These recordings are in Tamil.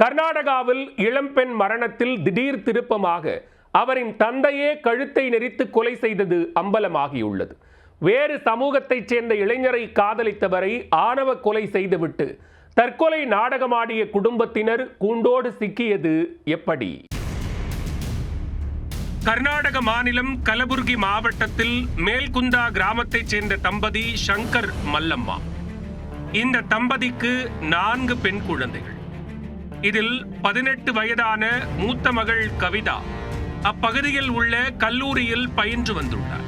கர்நாடகாவில் இளம்பெண் மரணத்தில் திடீர் திருப்பமாக அவரின் தந்தையே கழுத்தை நெறித்து கொலை செய்தது அம்பலமாகியுள்ளது. வேறு சமூகத்தைச் சேர்ந்த இளைஞரை காதலித்தவரை ஆணவ கொலை செய்துவிட்டு தற்கொலை நாடகமாடிய குடும்பத்தினர் கூண்டோடு சிக்கியது எப்படி? கர்நாடக மாநிலம் கலபுர்கி மாவட்டத்தில் மேல்குந்தா கிராமத்தைச் சேர்ந்த தம்பதி சங்கர் மல்லம்மா. இந்த தம்பதிக்கு நான்கு பெண் குழந்தைகள். இதில் பதினெட்டு வயதான மூத்த மகள் கவிதா அப்பகுதியில் உள்ள கல்லூரியில் பயின்று வந்துள்ளார்.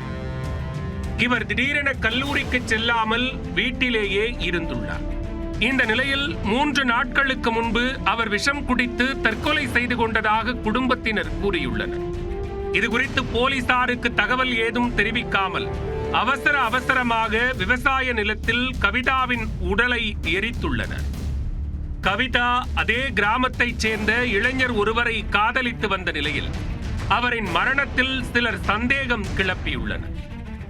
இவர் திடீரென கல்லூரிக்கு செல்லாமல் வீட்டிலேயே இருந்துள்ளார். இந்த நிலையில் மூன்று நாட்களுக்கு முன்பு அவர் விஷம் குடித்து தற்கொலை செய்து கொண்டதாக குடும்பத்தினர் கூறியுள்ளனர். இது குறித்து போலீசாருக்கு தகவல் ஏதும் தெரிவிக்காமல் அவசர அவசரமாக விவசாய நிலத்தில் கவிதாவின் உடலை எரித்துள்ளனர். கவிதா அதே கிராமத்தைச் சேர்ந்த இளைஞர் ஒருவரை காதலித்து வந்த நிலையில் அவரின் மரணத்தில் சிலர் சந்தேகம் கிளப்பியுள்ளனர்.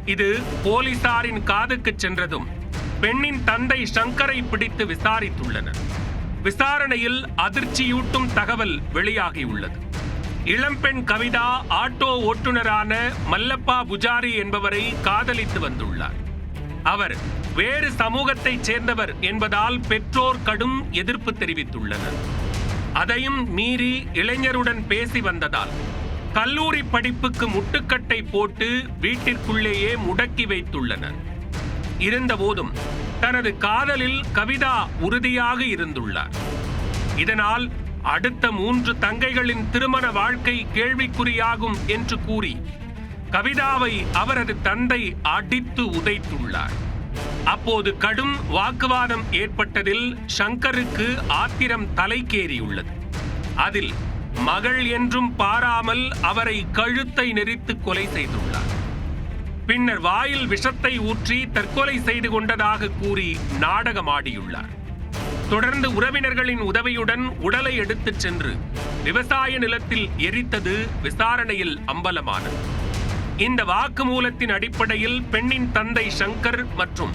இது போலீசாரின் காதுக்கு சென்றதும் பெண்ணின் தந்தை சங்கரை பிடித்து விசாரித்துள்ளனர். விசாரணையில் அதிர்ச்சியூட்டும் தகவல் வெளியாகியுள்ளது. இளம்பெண் கவிதா ஆட்டோ ஓட்டுநரான மல்லப்பா புஜாரி என்பவரை காதலித்து வந்துள்ளார். அவர் வேறு சமூகத்தைச் சேர்ந்தவர் என்பதால் பெற்றோர் கடும் எதிர்ப்பு தெரிவித்துள்ளனர். அதையும் மீறி இளைஞருடன் பேசி வந்ததால் கல்லூரி படிப்புக்கு முட்டுக்கட்டை போட்டு வீட்டிற்குள்ளேயே முடக்கி வைத்துள்ளனர். இருந்தபோதும் தனது காதலில் கவிதா உறுதியாக இருந்துள்ளார். இதனால் அடுத்த மூன்று தங்கைகளின் திருமண வாழ்க்கை கேள்விக்குறியாகும் என்று கூறி கவிதாவை அவரது தந்தை அடித்து உதைத்துள்ளார். அப்போது கடும் வாக்குவாதம் ஏற்பட்டதில் சங்கருக்கு ஆத்திரம் தலைக்கேறியுள்ளது. அதில் மகள் என்றும் பாராமல் அவரை கழுத்தை நெறித்து கொலை செய்துள்ளார். பின்னர் வாயில் விஷத்தை ஊற்றி தற்கொலை செய்து கொண்டதாக கூறி நாடகமாடியுள்ளார். தொடர்ந்து உறவினர்களின் உதவியுடன் உடலை எடுத்துச் சென்று விவசாய நிலத்தில் எரித்தது விசாரணையில் அம்பலமானது. இந்த வாக்குமூலத்தின் அடிப்படையில் பெண்ணின் தந்தை சங்கர் மற்றும்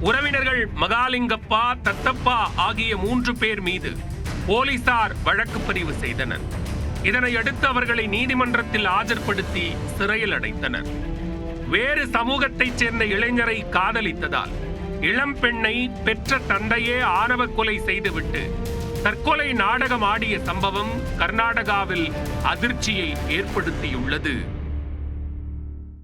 உறவினர்கள் மகாலிங்கப்பா தத்தப்பா ஆகிய மூன்று பேர் மீது போலீசார் வழக்கு பதிவு செய்தனர். இதனையடுத்து அவர்களை நீதிமன்றத்தில் ஆஜர்படுத்தி சிறையில் அடைத்தனர். வேறு சமூகத்தைச் சேர்ந்த இளைஞரை காதலித்ததால் இளம் பெண்ணை பெற்ற தந்தையே ஆணவ கொலை செய்துவிட்டு தற்கொலை நாடகம் ஆடிய சம்பவம் கர்நாடகாவில் அதிர்ச்சியை ஏற்படுத்தியுள்ளது.